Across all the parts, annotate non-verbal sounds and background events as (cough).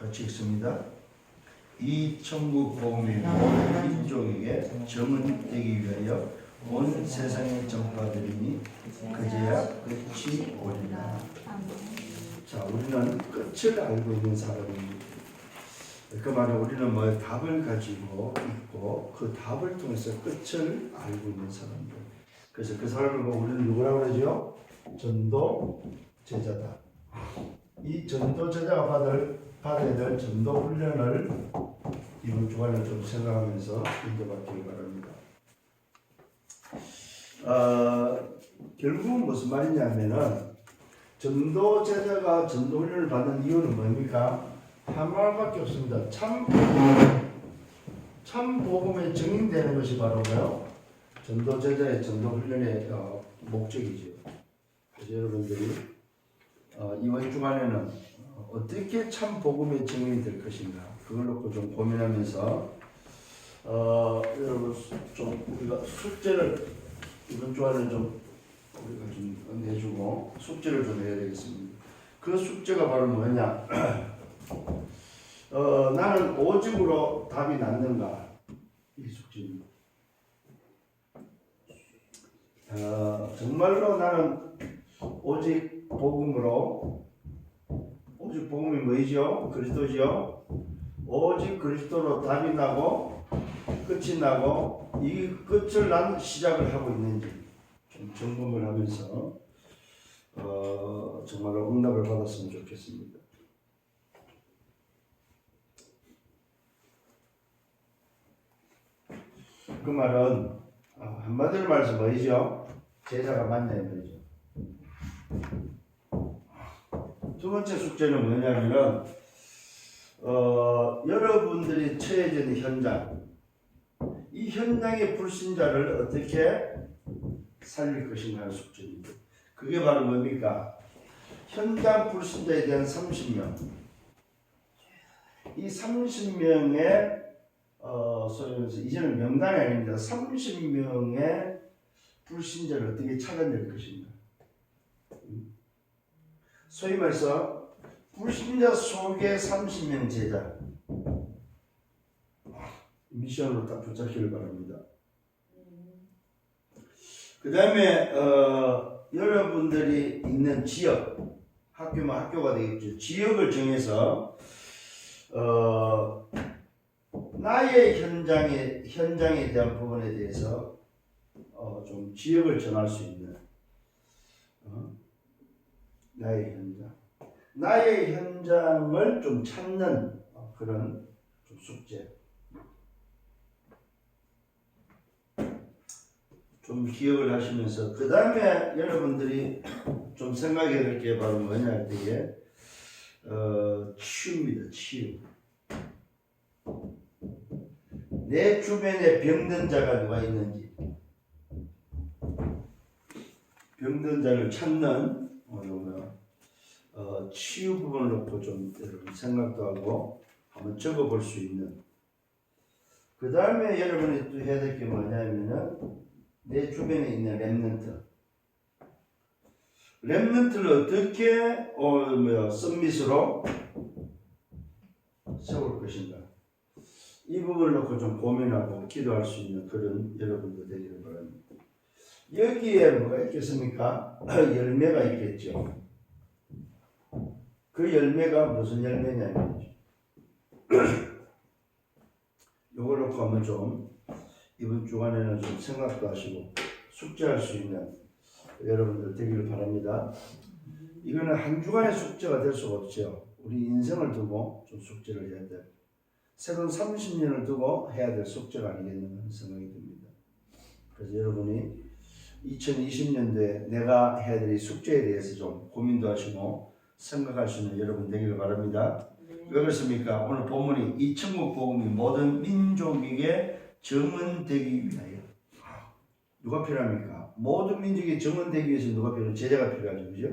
같이 읽습니다. 이 천국 복음이 민족에게 정은되기 위하여 온 세상에 전파되리니 그제야 끝이 오리라. 자, 우리는 끝을 알고 있는 사람입니다. 그 말은 우리는 뭐 답을 가지고 있고 그 답을 통해서 끝을 알고 있는 사람들. 그래서 그 사람을 보고 우리는 누구라고 그러죠? 전도 제자다. 이 전도 제자가 받을 받아야 될 전도 훈련을 이번 주간에 좀 생각하면서 인도받기를 바랍니다. 어, 결국은 무슨 말이냐면은 전도 제자가 전도 훈련을 받는 이유는 뭡니까? 한 말밖에 없습니다. 참 참 복음에 증인되는 것이 바로 뭐요? 전도 제자의 전도 훈련의 어, 목적이죠. 그래서 여러분들이 어, 이번 주간에는 어떻게 참 복음의 증인이 될 것인가 그걸 놓고 좀 고민하면서 어, 여러분 좀 우리가 숙제를 이번 주간에 좀 우리가 좀 내주고 숙제를 좀 해야 되겠습니다. 그 숙제가 바로 뭐냐? (clears throat) 어, 나는 오직으로 답이 낫는가? 이 숙제입니다. 어, 정말로 나는 오직 복음으로 오직 복음이 뭐이죠? 그리스도죠. 오직 그리스도로 답이 나고 끝이 나고 이 끝을 난 시작을 하고 있는지 좀 점검을 하면서 어, 정말로 응답을 받았으면 좋겠습니다. 그 말은 어, 한마디로 말해서 뭐이죠? 제자가 맞냐 이 말이죠. 두 번째 숙제는 뭐냐면은 어, 여러분들이 처해진 현장 이 현장의 불신자를 어떻게 살릴 것인가 숙제입니다. 그게 바로 뭡니까? 현장 불신자에 대한 30명 이 30명의 어, 말해서 이제는 명단이 아닙니다. 30명의 불신자를 어떻게 찾아낼 것인가. 소위 말해서 불신자 속의 30명 제자 미션으로 딱 붙잡기를 바랍니다. 그 다음에 어, 여러분들이 있는 지역 학교면 학교가 되겠죠. 지역을 정해서 어, 나의 현장에 현장에 대한 부분에 대해서 어, 좀 지역을 전할 수 있는 어, 나의 현장, 나의 현장을 좀 찾는 어, 그런 좀 숙제. 좀 기억을 하시면서 그 다음에 여러분들이 좀 생각해야 될 게 바로 뭐냐 할 때에 어, 치유입니다. 치유. 내 주변에 병든 자가 누가 있는지 병든 자를 찾는 어, 뭐야, 어, 치유 부분을 놓고 좀 여러분 생각도 하고 한번 적어볼 수 있는. 그 다음에 여러분이 또 해야 될 게 뭐냐면은 내 주변에 있는 랩런트. 랩런트를 어떻게 어, 뭐야, 썸밋으로 세울 것인가. 이 부분을 놓고 좀 고민하고 기도할 수 있는 그런 여러분들 되기를 바랍니다. 여기에 뭐가 있겠습니까? (clears throat) 열매가 있겠죠. 그 열매가 무슨 열매냐면 (clears throat) 요걸 놓고 한번 좀 이번 주간에는 좀 생각도 하시고 숙제할 수 있는 여러분들 되기를 바랍니다. 이거는 한 주간의 숙제가 될 수가 없죠. 우리 인생을 두고 좀 숙제를 해야 돼. 새로운 30년을 두고 해야 될 숙제가 아니겠는가 생각이 듭니다. 그래서 여러분이 2020년도에 내가 해야 될이 숙제에 대해서 좀 고민도 하시고 생각할 수 있는 여러분 되기를 바랍니다. 왜 그렇습니까? 오늘 본문이 이 천국 복음이 모든 민족에게 정언되기 위하여 누가 필요합니까? 모든 민족이 정언되기 위해서 누가 필요해? 제자가 필요하죠, 그죠?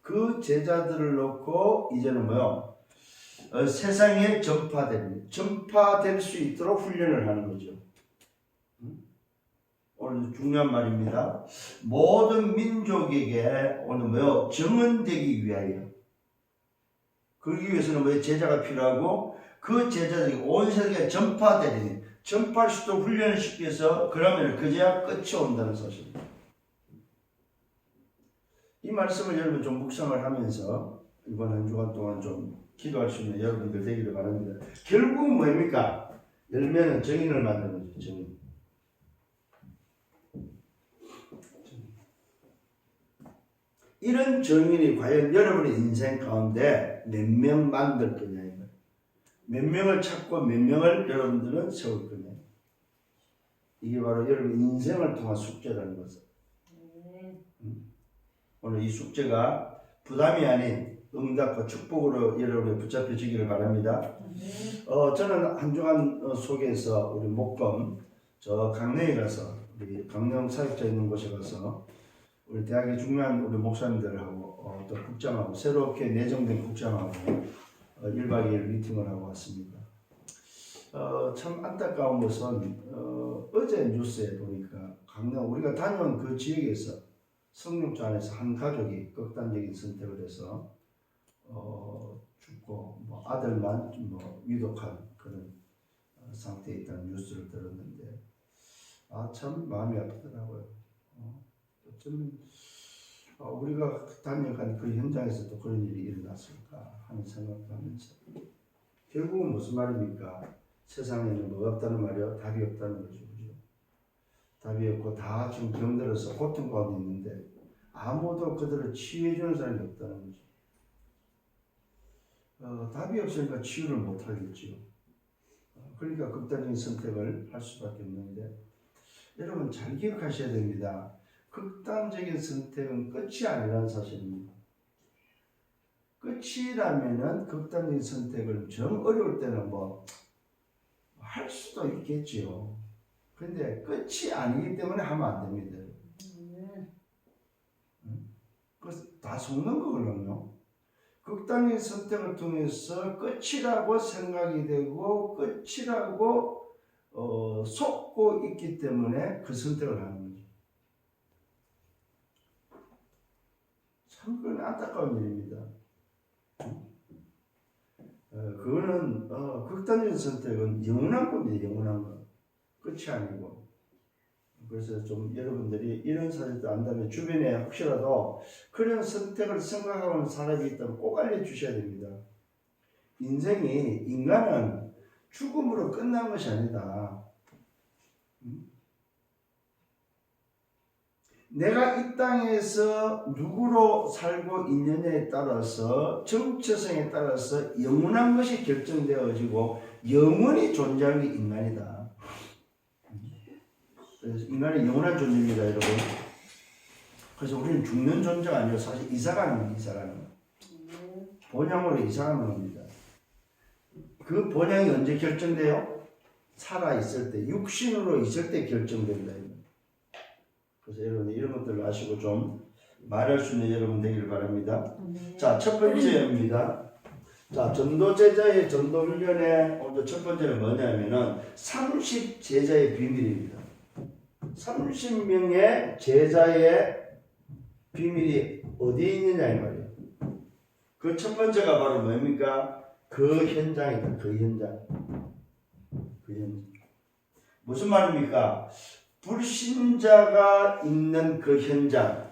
그 제자들을 놓고 이제는 뭐요? 어, 세상에 전파될 전파될 수 있도록 훈련을 하는 거죠. 음? 오늘 중요한 말입니다. 모든 민족에게 오늘 뭐요? 정언되기 위하여 그러기 위해서는 뭐 제자가 필요하고 그 제자들이 온 세계에 전파되니 전파할 수 있도록 훈련을 시켜서 그러면 그제야 끝이 온다는 사실입니다. 이 말씀을 여러분 좀 묵상을 하면서 이번 한 주간 동안 좀 기도할 수 있는 여러분들 되기를 바랍니다. 결국은 뭡니까? 열매는 정인을 만드는 거죠. 정인. 이런 정인이 과연 여러분의 인생 가운데 몇 명 만들 거냐 이거. 몇 명을 찾고 몇 명을 여러분들은 세울 거냐. 이게 바로 여러분 인생을 통한 숙제라는 것을. 오늘 이 숙제가 부담이 아닌 응답과 축복으로 여러분이 붙잡혀지기를 바랍니다. 어, 저는 한 주간 어, 속에서 우리 목금 저 강릉에 가서 우리 강릉 사역자 있는 곳에 가서 우리 대학의 중요한 우리 목사님들하고 어, 또 국장하고 새롭게 내정된 국장하고 어, 1박 2일 미팅을 하고 왔습니다. 어, 참 안타까운 것은 어, 어제 뉴스에 보니까 강릉 우리가 다녀온 그 지역에서 성육자 안에서 한 가족이 극단적인 선택을 해서 어, 죽고 뭐 아들만 뭐 위독한 그런 어, 상태에 있다는 뉴스를 들었는데 아 참 마음이 아프더라고요. 어, 어쩌면 어, 우리가 다녀간 그 현장에서도 그런 일이 일어났을까 하는 생각도 하면서 결국은 무슨 말입니까? 세상에는 뭐가 없다는 말이요? 답이 없다는 거죠. 그죠? 답이 없고 다 지금 병들어서 고통 가운데 있는데 아무도 그들을 치유해 주는 사람이 없다는 거죠. 어, 답이 없으니까 치유를 못 하겠지요. 어, 그러니까 극단적인 선택을 할 수밖에 없는데 여러분 잘 기억하셔야 됩니다. 극단적인 선택은 끝이 아니라는 사실입니다. 끝이라면은 극단적인 선택을 정 어려울 때는 뭐 할 수도 있겠지요. 근데 끝이 아니기 때문에 하면 안 됩니다. 그래서 다 속는 거거든요. 극단적인 선택을 통해서 끝이라고 생각이 되고 끝이라고 어, 속고 있기 때문에 그 선택을 하는 거죠. 참 그건 안타까운 일입니다. 어, 그거는 어, 극단적인 선택은 영원한 겁니다. 영원한 거. 끝이 아니고. 그래서 좀 여러분들이 이런 사실도 안다면 주변에 혹시라도 그런 선택을 생각하고 있는 사람이 있다면 꼭 알려주셔야 됩니다. 인생이 인간은 죽음으로 끝난 것이 아니다. 음? 내가 이 땅에서 누구로 살고 있느냐에 따라서 정체성에 따라서 영원한 것이 결정되어지고 영원히 존재하는 게 인간이다. 그래서 인간이 영원한 존재입니다, 여러분. 그래서 우리는 죽는 존재가 아니고 사실 이사가는 이사가는 거. 본향으로 이사가는 겁니다. 그 본향이 언제 결정돼요? 살아 있을 때, 육신으로 있을 때 결정된다. 그래서 여러분 이런 것들을 아시고 좀 말할 수 있는 여러분 되기를 바랍니다. 자, 첫 번째입니다. 자, 전도 제자의 전도 훈련의 오늘 첫 번째는 뭐냐면은 30 제자의 비밀입니다. 30명의 제자의 비밀이 어디에 있느냐 이 말이에요. 그 첫 번째가 바로 뭡니까? 그 현장이다. 그 현장. 그 현장. 무슨 말입니까? 불신자가 있는 그 현장.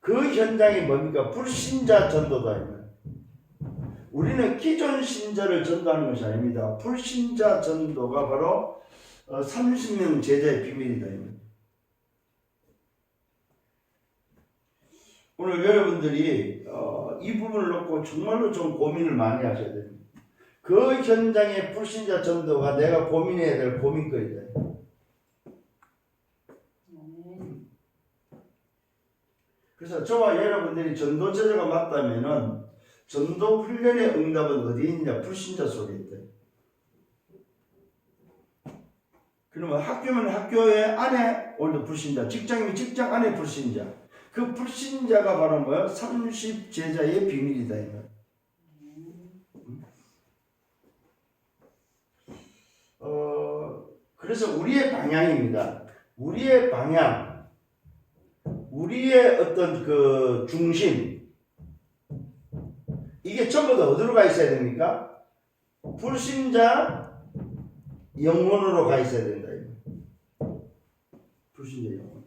그 현장이 뭡니까? 불신자 전도다. 우리는 기존 신자를 전도하는 것이 아닙니다. 불신자 전도가 바로 30명 제자의 비밀이다. 오늘 여러분들이 어, 이 부분을 놓고 정말로 좀 고민을 많이 하셔야 됩니다. 그 현장의 불신자 전도가 내가 고민해야 될 고민거리다. 그래서 저와 여러분들이 전도 제자가 맞다면은 전도 훈련의 응답은 어디 있냐? 불신자 속에 있다. 그러면 학교면 학교의 안에 오늘도 불신자, 직장이면 직장 안에 불신자. 그 불신자가 바로 뭐야? 30 제자의 비밀이다. 이거. 어, 그래서 우리의 방향입니다. 우리의 방향, 우리의 어떤 그 중심 이게 전부 다 어디로 가 있어야 됩니까? 불신자 영혼으로 가 있어야 된다. 불신자 영혼.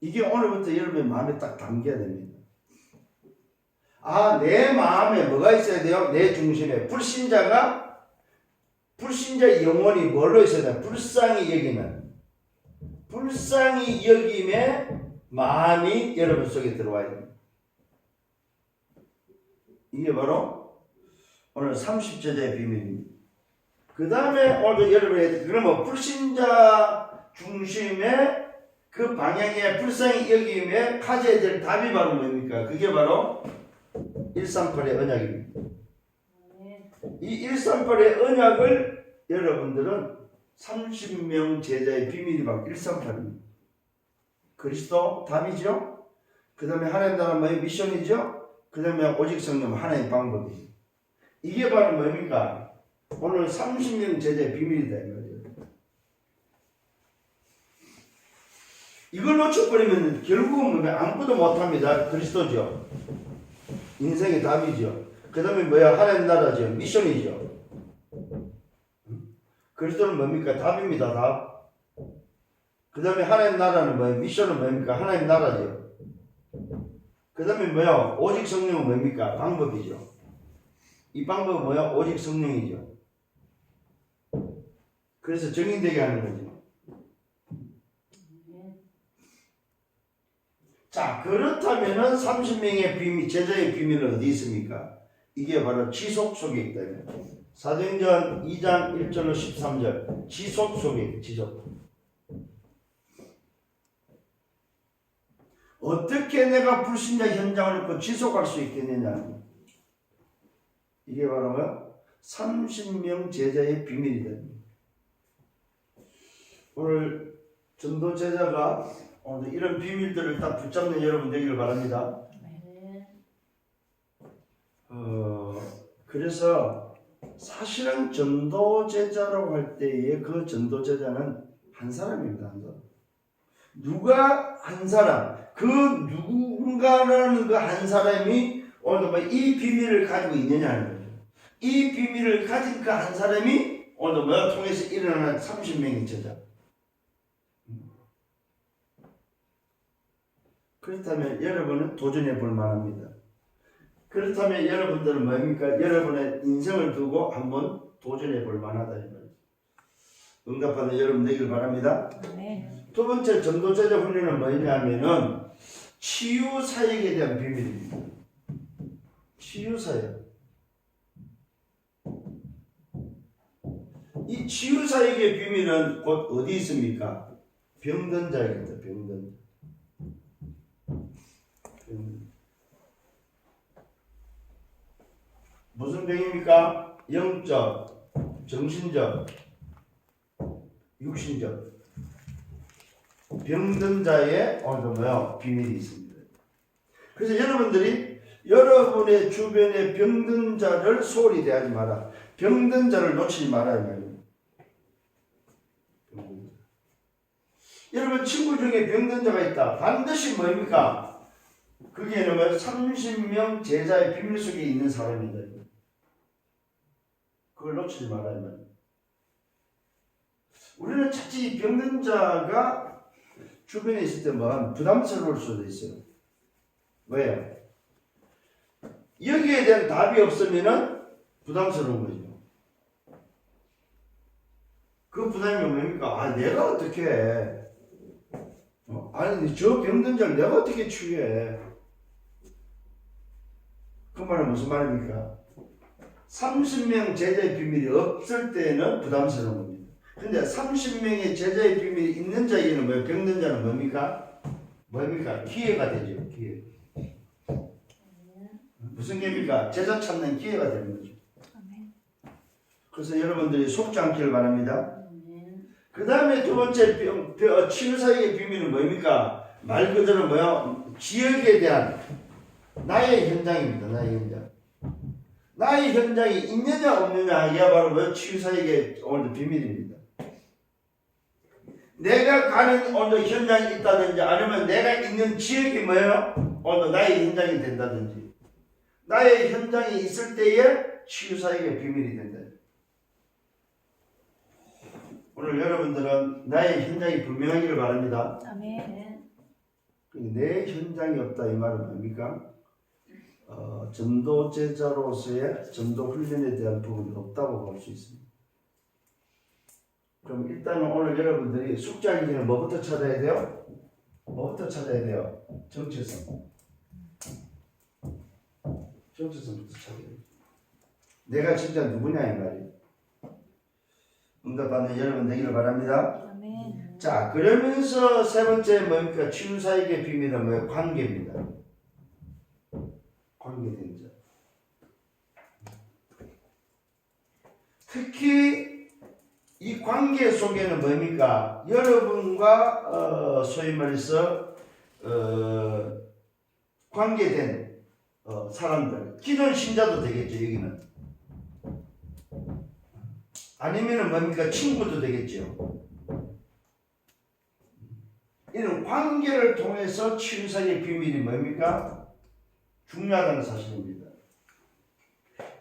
이게 오늘부터 여러분의 마음에 딱 담겨야 됩니다. 아, 내 마음에 뭐가 있어야 돼요? 내 중심에 불신자가 불신자의 영혼이 뭘로 있어야 돼? 불쌍히 여기는 불쌍히 여김의 마음이 여러분 속에 들어와야 됩니다. 이게 바로 오늘 30제자의 비밀입니다. 그 다음에 오늘 여러분이 그러면 불신자 중심의 그 방향에 불쌍히 여김에 가져야 될 답이 바로 뭡니까? 그게 바로 138의 언약입니다. 이 138의 언약을 여러분들은 30명 제자의 비밀이 바로 138입니다. 그리스도 답이죠. 그 다음에 하나님 나라 뭐의 미션이죠. 그 다음에 오직 성령 하나의 방법이. 이게 바로 뭡니까? 오늘 30명 제자의 비밀이다 이. 이걸 놓쳐버리면 결국은 뭐 아무것도 못합니다. 그리스도죠. 인생의 답이죠. 그 다음에 뭐야? 하나님 나라죠. 미션이죠. 그리스도는 뭡니까? 답입니다. 답. 그 다음에 하나님 나라는 뭐예요? 미션은 뭡니까? 하나님 나라죠. 그 다음에 뭐야? 오직 성령은 뭡니까? 방법이죠. 이 방법은 뭐야? 오직 성령이죠. 그래서 정인되게 하는 거죠. 자, 그렇다면은 30명의 비밀, 제자의 비밀은 어디 있습니까? 이게 바로 지속 속에 있다. 사도행전 2장 1절로 13절. 지속 속에. 지속. 어떻게 내가 불신자 현장을 놓고 지속할 수 있겠느냐? 이게 바로 뭐야? 30명 제자의 비밀이다. 오늘 전도 제자가 오늘 이런 비밀들을 딱 붙잡는 여러분 되기를 바랍니다. 어, 그래서 사실은 전도 제자라고 할 때에 그 전도 제자는 한 사람입니다. 한 사람. 누가 한 사람, 그 누군가라는 그 한 사람이 오늘 뭐이 비밀을 가지고 있느냐 하는 거죠. 이 비밀을 가진 그 한 사람이 오늘 뭐야 통해서 일어나는 30명의 제자. 그렇다면 여러분은 도전해 볼 만합니다. 그렇다면 여러분들은 뭡니까? 여러분의 인생을 두고 한번 도전해 볼 만하다. 응답하는 여러분 되길 바랍니다. 두 번째 전도제자 훈련은 뭐냐면은 치유 사역에 대한 비밀입니다. 치유 사역. 이 치유 사역의 비밀은 곧 어디 있습니까? 병든 자에게다. 병든 자. 병든. 무슨 병입니까? 영적, 정신적, 육신적. 병든 자의 오늘도 뭐야 비밀이 있습니다. 그래서 여러분들이 여러분의 주변에 병든 자를 소홀히 대하지 마라. 병든 자를 놓치지 마라. 여러분 친구 중에 병든 자가 있다. 반드시 뭡니까? 그게 뭐 30명 제자의 비밀 속에 있는 사람이다. 그걸 놓치지 이 말이에요. 우리는 자칫 병든 자가 주변에 있을 때만 부담스러울 수도 있어요. 왜요? 여기에 대한 답이 없으면은 부담스러운 거죠. 그 부담이 뭡니까? 아, 내가 어떻게 해? 어? 아니, 저 병든 자를 내가 어떻게 치유해? 그 말은 무슨 말입니까? 30명 제자의 비밀이 없을 때는 부담스러운 겁니다. 근데 30명의 제자의 비밀이 있는 자에게는 뭐예요? 병든 자는 뭡니까? 뭡니까? 기회가 되죠. 기회. 무슨 기회입니까? 제자 찾는 기회가 되는 거죠. 그래서 여러분들이 속지 않기를 바랍니다. 그 다음에 두 번째 병, 병, 치유 사역의 비밀은 뭡니까? 말 그대로 뭐야? 지역에 대한 나의 현장입니다. 나의 현장. 나의 현장이 있느냐 없느냐 이게 바로 뭐 치유 사역의 오늘도 비밀입니다. 내가 가는 오늘 현장이 있다든지 아니면 내가 있는 지역이 뭐예요? 오늘 나의 현장이 된다든지 나의 현장이 있을 때에 치유사역의 비밀이 된다. 오늘 여러분들은 나의 현장이 분명하기를 바랍니다. 아멘. 내 현장이 없다 이 말은 뭡니까? 어, 전도 제자로서의 전도 훈련에 대한 부분이 없다고 볼 수 있습니다. 그럼 일단은 오늘 여러분들이 숙제하기 전에 뭐부터 찾아야 돼요? 뭐부터 찾아야 돼요? 정체성. 정체성부터 찾아야 돼요. 내가 진짜 누구냐 이 말이에요. 응답받는 여러분 되기를 바랍니다. 아멘. 자, 그러면서 세 번째 뭡니까? 치유사역의 비밀은 뭐예요? 관계입니다. 관계된 자. 특히 이 관계 속에는 뭡니까? 여러분과 어, 소위 말해서 어, 관계된 어, 사람들, 기존 신자도 되겠죠 여기는. 아니면은 뭡니까? 친구도 되겠죠. 이런 관계를 통해서 치유사의 비밀이 뭡니까? 중요하다는 사실입니다.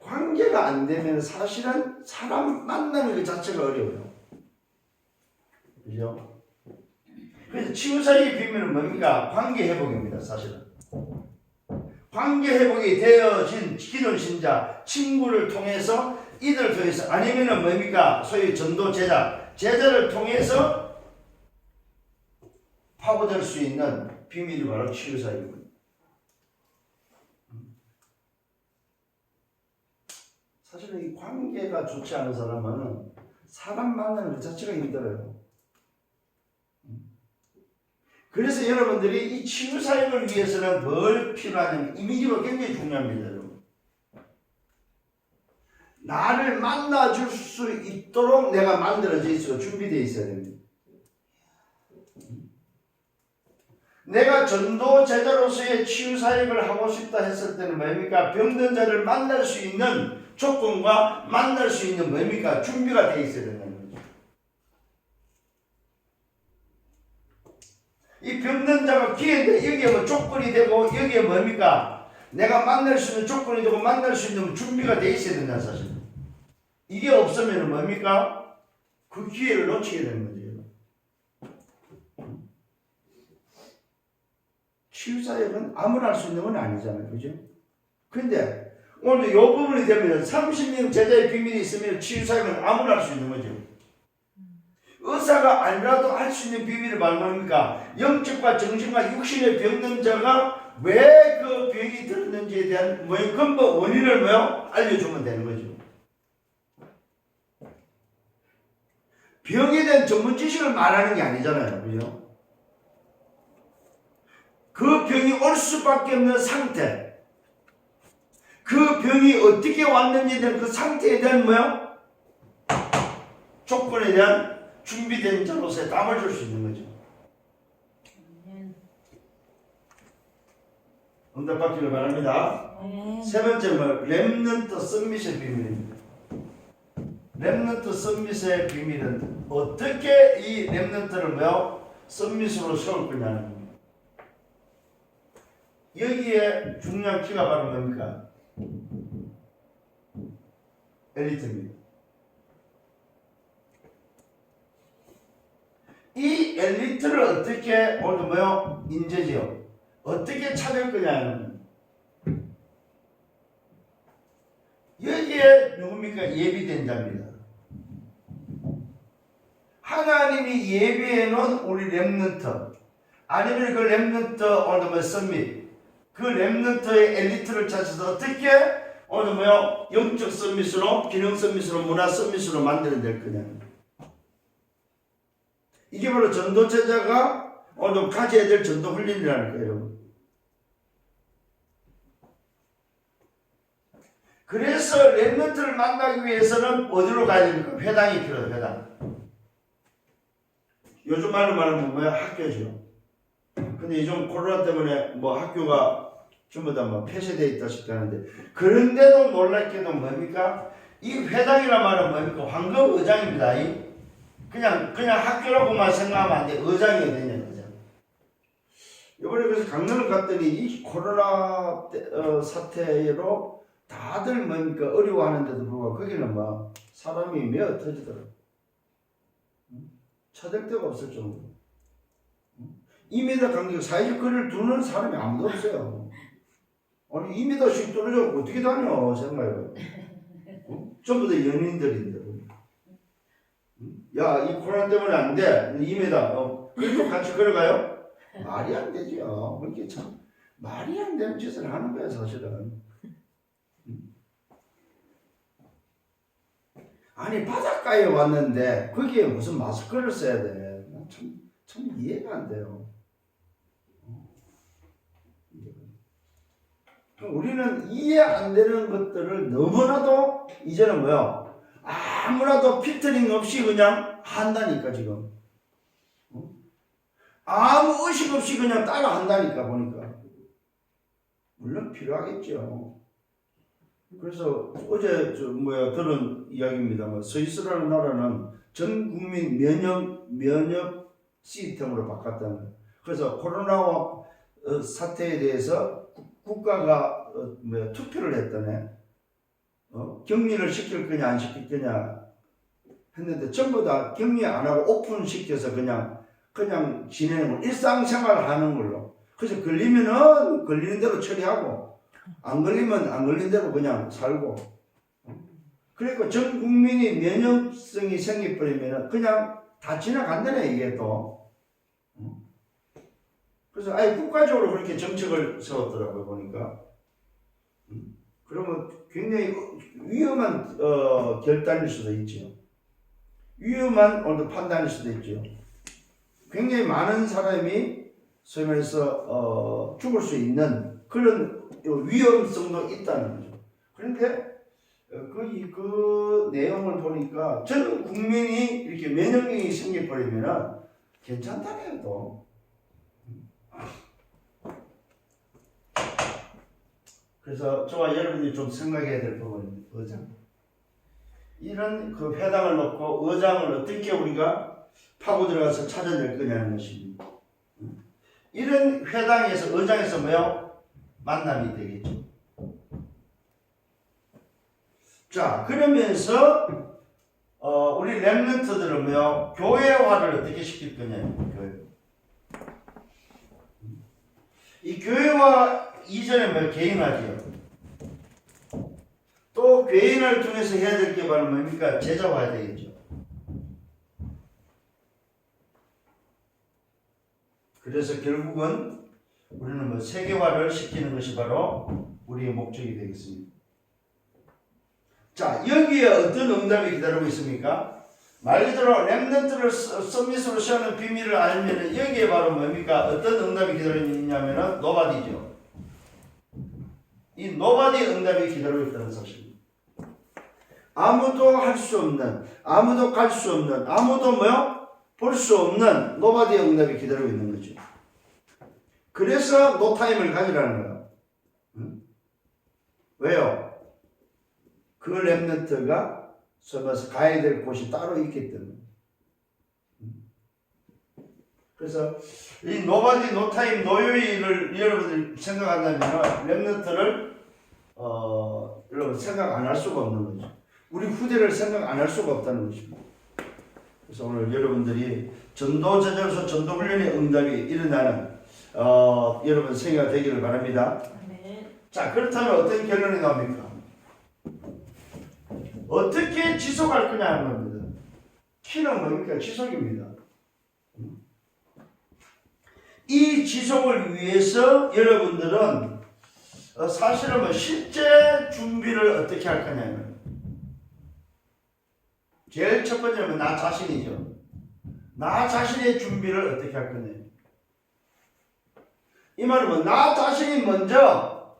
관계가 안 되면 사실은 사람 만나는 것 자체가 어려워요. 그죠? 그래서 치유사의 비밀은 뭡니까? 관계 회복입니다, 사실은. 관계 회복이 되어진 기존 신자, 친구를 통해서 이들을 통해서 아니면은 뭡니까? 소위 전도 제자, 제자를 통해서 파고들 수 있는 비밀이 바로 치유사입니다. 사실은 이 관계가 좋지 않은 사람은 사람 만나는 것 자체가 힘들어요. 그래서 여러분들이 이 치유 사역을 위해서는 뭘 필요하냐면 이미지가 굉장히 중요합니다. 여러분. 나를 만나줄 수 있도록 내가 만들어져 있어 준비되어 있어야 됩니다. 내가 전도 제자로서의 치유 사역을 하고 싶다 했을 때는 뭡니까? 병든 자를 만날 수 있는 조건과 만날 수 있는 뭡니까? 준비가 되어 있어야 된다는 거죠. 이 병든 자가 기회인데 여기에 뭐 조건이 되고 여기에 뭡니까? 내가 만날 수 있는 조건이 되고 만날 수 있는 준비가 되어 있어야 된다는 사실. 이게 없으면 뭡니까? 그 기회를 놓치게 되는 거죠. 치유사역은 아무나 할 수 있는 건 아니잖아요. 그죠? 근데 오늘 이 부분이 되면 30명 제자의 비밀이 있으면 치유사역은 아무나 할 수 있는 거죠. 의사가 아니라도 할 수 있는 비밀을 말합니까? 영적과 정신과 육신의 병든 자가 왜 그 병이 들었는지에 대한 뭐의 근본 원인을 뭐요? 알려주면 되는 거죠. 병에 대한 전문 지식을 말하는 게 아니잖아요. 그죠? 그 병이 올 수밖에 없는 상태. 그 병이 어떻게 왔는지에 대한 그 상태에 대한 뭐야? 조건에 대한 준비된 자로서의 답을 줄 수 있는 거죠. 응답받기를 바랍니다. 아멘. 세 번째 뭐 렘넌트 썸밋의 비밀입니다. 렘넌트 썸밋의 비밀은 어떻게 이 렘넌트를 뭐요? 썸밋으로 세울 거냐는 겁니다. 여기에 중요한 키가 바로 뭡니까? 엘리트입니다. 이 엘리트를 어떻게 오늘 뭐요? 인재지요. 어떻게 찾을 거냐는 여기에 누굽니까? 예비된 자입니다. 하나님이 예비해 놓은 우리 렘넌트 아니면 그 렘넌트 오늘 뭐 썸밋 그 렘넌트의 엘리트를 찾아서 어떻게 오늘 뭐요? 영적 썸밋으로 기능 썸밋으로 문화 썸밋으로 만들어낼 거냐 이게 바로 전도 제자가 오늘 가져야 될 전도 훈련이라는 거예요 그래서 렘넌트를 만나기 위해서는 어디로 가야 됩니까? 회당이 필요해요, 회당. 요즘 말로 말하면 뭐야? 학교죠. 근데 요즘 코로나 때문에 뭐 학교가 전부 다뭐 폐쇄되어 있다시피 하는데, 그런데도 놀랍게도 뭡니까? 이 회당이란 말은 뭡니까? 황금 의장입니다. 이 그냥 그냥 학교라고만 생각하면 안 돼. 의장이 되냐 의장. 이번에 그래서 강릉을 갔더니 이 코로나 때, 어, 사태로 다들 뭡니까 어려워하는데도 불구하고 거기는 막 사람이 메어 터지더라고. 응? 찾을 데가 없을 정도. 2m 간격 사이즈 거리를 두는 사람이 아무도 없어요. 아니 2m씩 떨어져 어떻게 다녀 생각해요. 어? 전부 다 연인들인데. 야, 이 코로나 때문에 안 돼. 2m. 어, 그래도 같이 걸어가요? 말이 안 되죠. 그게 참 말이 안 되는 짓을 하는 거야, 사실은. 음. 아니, 바닷가에 왔는데 거기에 무슨 마스크를 써야 돼. 난 참, 참 이해가 안 돼요. 어. 그럼 우리는 이해 안 되는 것들을 너무나도 이제는 뭐요? 아무나도 필터링 없이 그냥 한다니까 지금. 어? 아무 의식 없이 그냥 따라 한다니까 보니까. 물론 필요하겠죠. 그래서 어제 저 뭐야 들은 이야기입니다만 스위스라는 나라는 전 국민 면역 면역 시스템으로 바꿨다는 거예요. 그래서 코로나 어, 사태에 대해서 국- 국가가 어, 뭐야 투표를 했다네. 어? 격리를 시킬 거냐 안 시킬 거냐 했는데 전부 다 격리 안 하고 오픈 시켜서 그냥 그냥 지내는 걸 일상생활 하는 걸로 그래서 걸리면은 걸리는 대로 처리하고 안 걸리면 안 걸린 대로 그냥 살고 그러니까 전 국민이 면역성이 생겨버리면은 그냥 다 지나간다네 이게 또 어? 그래서 아예 국가적으로 그렇게 정책을 세웠더라고요 보니까 음? 그러면 굉장히 위험한 어, 결단일 수도 있죠. 위험한 어떤 판단일 수도 있죠. 굉장히 많은 사람이 소위 말해서 어, 죽을 수 있는 그런 위험성도 있다는 거죠. 그런데 어, 그, 그 내용을 보니까 전 국민이 이렇게 면역력이 생겨버리면 괜찮다네요, 또. 그래서 저와 여러분이 좀 생각해야 될 부분입니다. 의장. 이런 그 회당을 놓고 의장을 어떻게 우리가 파고 들어가서 찾아낼 거냐는 것입니다. 음. 이런 회당에서 의장에서 뭐요? 만남이 되겠죠. 자 그러면서 어, 우리 랩런트들은 뭐요? 교회화를 어떻게 시킬 거냐? 교회. 이 교회화 이전에 뭐 개인화지요. 또 개인을 통해서 해야 될 게 바로 뭡니까? 제자화야 되겠죠. 그래서 결국은 우리는 뭐 세계화를 시키는 것이 바로 우리의 목적이 되겠습니다. 자, 여기에 어떤 응답이 기다리고 있습니까? 말 그대로 랩런트를 서밋으로 시하는 비밀을 알면 여기에 바로 뭡니까? 어떤 응답이 기다리고 있냐면은 노바디죠. 이 노바디 응답이 기다리고 있다는 사실입니다. 아무도 할 수 없는, 아무도 갈 수 없는, 아무도 뭐요? 볼 수 없는 노바디의 응답이 기다리고 있는 거죠. 그래서 노타임을 가지라는 거야. 응? 왜요? 그 랩런트가 서면서 가야 될 곳이 따로 있기 때문에. 응? 그래서 이 노바디 노타임 노요일을 여러분들 생각한다면 랩런트를 어, 여러분 생각 안 할 수가 없는 거죠. 우리 후대를 생각 안 할 수가 없다는 것입니다. 그래서 오늘 여러분들이 전도 제자로서 전도 훈련의 응답이 일어나는 어, 여러분 생각 되기를 바랍니다. 자 그렇다면 어떤 결론이 나옵니까? 어떻게 지속할 거냐 하는 겁니다. 키는 뭡니까? 지속입니다. 이 지속을 위해서 여러분들은 어, 사실은 뭐 실제 준비를 어떻게 할 거냐면 제일 첫 번째는 나 자신이죠. 나 자신의 준비를 어떻게 할 거냐. 이 말은 뭐, 나 자신이 먼저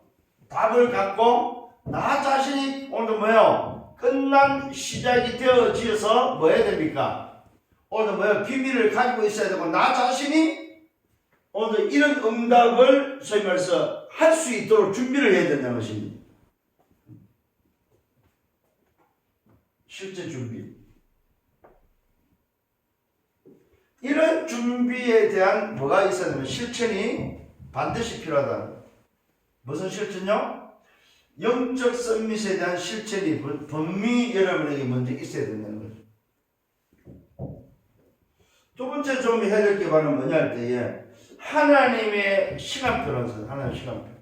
답을 갖고, 나 자신이 오늘 뭐요? 끝난 시작이 되어지어서 뭐 해야 됩니까? 오늘 뭐요? 비밀을 가지고 있어야 되고, 나 자신이 오늘 이런 응답을 소위 말해서 할 수 있도록 준비를 해야 된다는 것입니다. 실제 준비. 이런 준비에 대한 뭐가 있어야 되면 실천이 반드시 필요하다. 무슨 실천요? 영적 썸밋에 대한 실천이 분- 분명히 여러분에게 먼저 있어야 된다는 거죠. 두 번째 좀 해야 될 게 바로 뭐냐 할 때에 하나님의 시간표라는 거예요. 하나님의 시간표.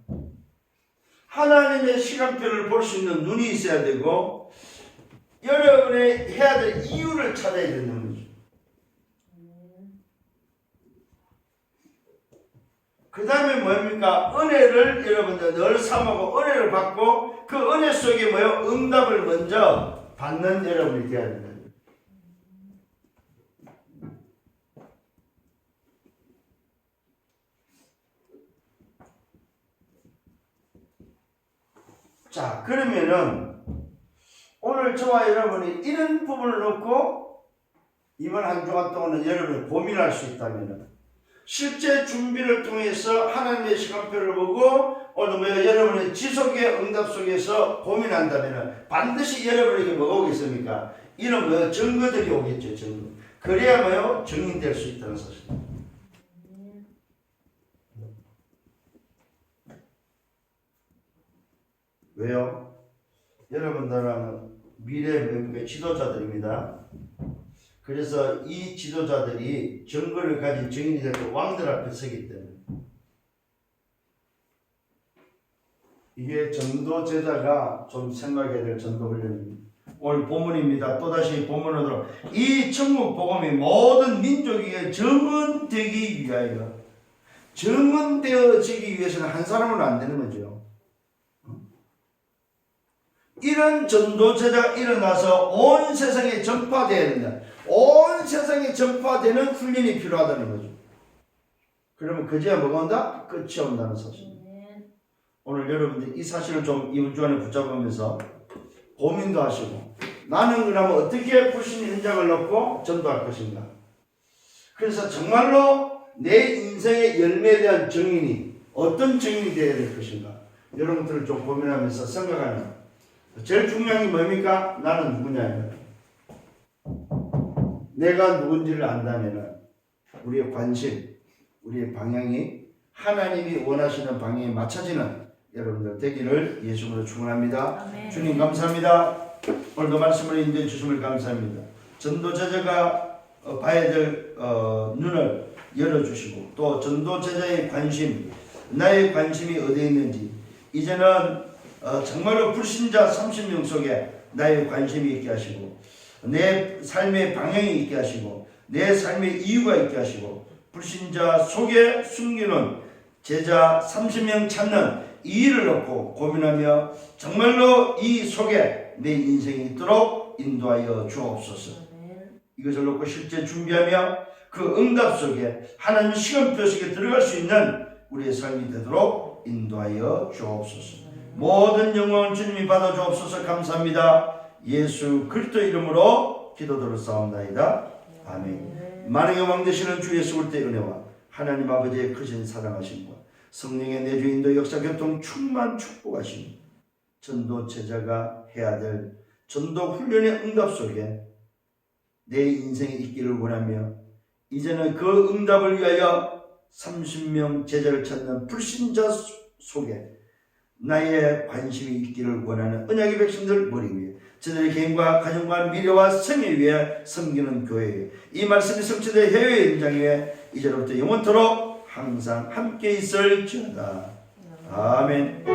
하나님의 시간표를 볼 수 있는 눈이 있어야 되고 여러분의 해야 될 이유를 찾아야 된다는 거죠. 그 다음에 뭡니까? 은혜를 여러분들 늘 삼하고 은혜를 받고 그 은혜 속에 뭐요? 응답을 먼저 받는 여러분이 되어야 된다. 자, 그러면은 오늘 저와 여러분이 이런 부분을 놓고 이번 한 주간 동안은 여러분이 고민할 수 있다면은 실제 준비를 통해서 하나님의 시간표를 보고 오늘 뭐 여러분의 지속의 응답 속에서 고민한다면 반드시 여러분에게 뭐가 오겠습니까? 이런 뭐 증거들이 오겠죠 증거. 그래야 뭐요? 증인될 수 있다는 사실 왜요? 여러분들은 미래 뭡니까? 지도자들입니다 그래서 이 지도자들이 증거를 가진 증인이 될때 왕들 앞에 서기 때문에 이게 전도 제자가 좀 생각해야 될 전도 훈련입니다. 오늘 본문입니다. 또다시 본문으로 이 천국 복음이 모든 민족에게 정언되기 위하여 정언되어지기 위해서는 한 사람은 안 되는 거죠. 이런 전도 제자가 일어나서 온 세상에 전파되어야 된다. 온 세상에 전파되는 훈련이 필요하다는 거죠. 그러면 그제야 뭐가 온다? 끝이 온다는 사실. 오늘 여러분들 이 사실을 좀 이번 주 안에 붙잡으면서 고민도 하시고 나는 그러면 어떻게 불신의 현장을 넣고 전도할 것인가. 그래서 정말로 내 인생의 열매에 대한 증인이 어떤 증인이 되어야 될 것인가. 여러분들을 좀 고민하면서 생각하는 제일 중요한 게 뭡니까? 나는 누구냐. 내가 누군지를 안다면 우리의 관심, 우리의 방향이 하나님이 원하시는 방향에 맞춰지는 여러분들 되기를 예수님으로 축원합니다. 주님 감사합니다. 오늘도 말씀을 인도해 주심을 감사합니다. 전도 제자가 어, 봐야 될 어, 눈을 열어주시고 또 전도 제자의 관심, 나의 관심이 어디에 있는지 이제는 어, 정말로 불신자 30명 속에 나의 관심이 있게 하시고 내 삶의 방향이 있게 하시고 내 삶의 이유가 있게 하시고 불신자 속에 숨기는 제자 30명 찾는 이 일을 놓고 고민하며 정말로 이 속에 내 인생이 있도록 인도하여 주옵소서. 이것을 놓고 실제 준비하며 그 응답 속에 하나님 시간표 속에 들어갈 수 있는 우리의 삶이 되도록 인도하여 주옵소서. 모든 영광을 주님이 받아 주옵소서 감사합니다. 예수 그리스도 이름으로 기도드려 싸움나이다. 아멘. 만왕의 왕 되시는 주 예수 그리스도의 은혜와 하나님 아버지의 크신 사랑하심과 성령의 내주 인도 역사 교통 충만 축복하심 전도 제자가 해야 될 전도 훈련의 응답 속에 내 인생이 있기를 원하며 이제는 그 응답을 위하여 30명 제자를 찾는 불신자 속에 나의 관심이 있기를 원하는 언약의 백성들 머리 위에 저들의 개인과 가정과 미래와 생애 위에 섬기는 교회 이 말씀이 성취된 해외 현장 위에 이제로부터 영원토록 항상 함께 있을지어다. 아멘